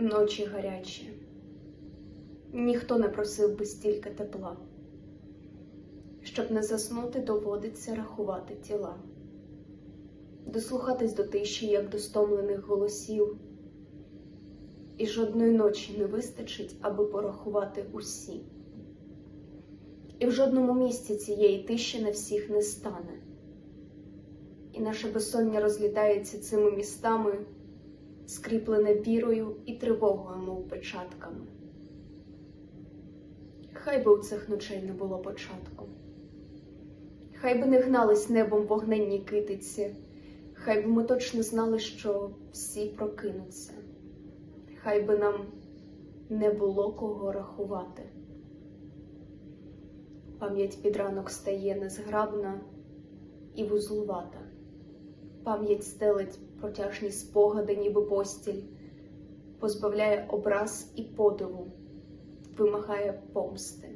Ночі гарячі. Ніхто не просив би стільки тепла. Щоб не заснути, доводиться рахувати тіла, дослухатись до тиші, як до стомлених голосів. І жодної ночі не вистачить, аби порахувати усі. І в жодному місці цієї тиші на всіх не стане. І наше безсоння розлітається цими містами, скріплене вірою і тривогою, мов печатками. Хай би у цих ночей не було початку. Хай би не гнались небом вогненні китиці, хай би ми точно знали, що всі прокинуться, хай би нам не було кого рахувати. Пам'ять під ранок стає незграбна і вузлувата. Пам'ять стелить протяжні спогади, ніби постіль, позбавляє образ і подиву, вимагає помсти.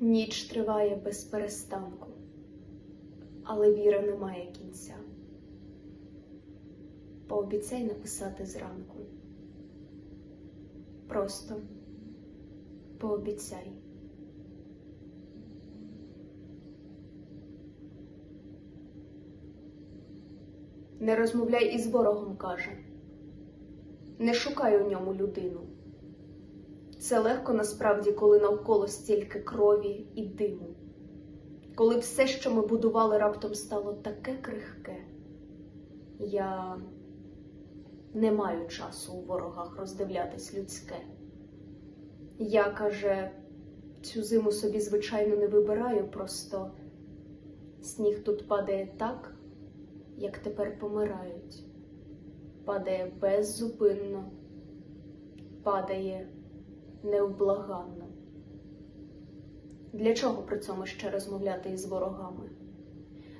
Ніч триває без перестанку, але віра не має кінця. Пообіцяй написати зранку. Просто пообіцяй. Не розмовляй із ворогом, каже. Не шукай у ньому людину. Це легко насправді, коли навколо стільки крові і диму, коли все, що ми будували, раптом стало таке крихке. Я не маю часу у ворогах роздивлятись людське. Я, каже, цю зиму собі, звичайно, не вибираю, просто сніг тут падає так, як тепер помирають, падає беззупинно, падає невблаганно. Для чого при цьому ще розмовляти із ворогами?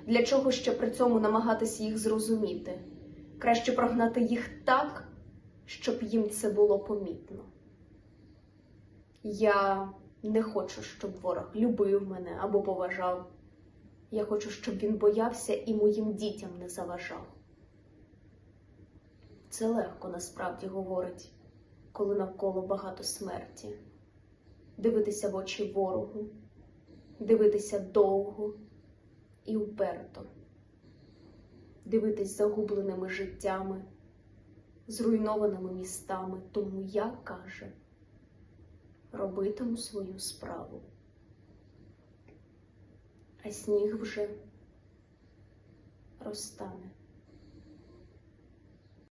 Для чого ще при цьому намагатись їх зрозуміти? Краще прогнати їх так, щоб їм це було помітно. Я не хочу, щоб ворог любив мене або поважав. Я хочу, щоб він боявся і моїм дітям не заважав. Це легко насправді говорить, коли навколо багато смерті. Дивитися в очі ворогу, дивитися довго і уперто, дивитись загубленими життями, зруйнованими містами. Тому я каже, робитиму свою справу а сніг вже розтане.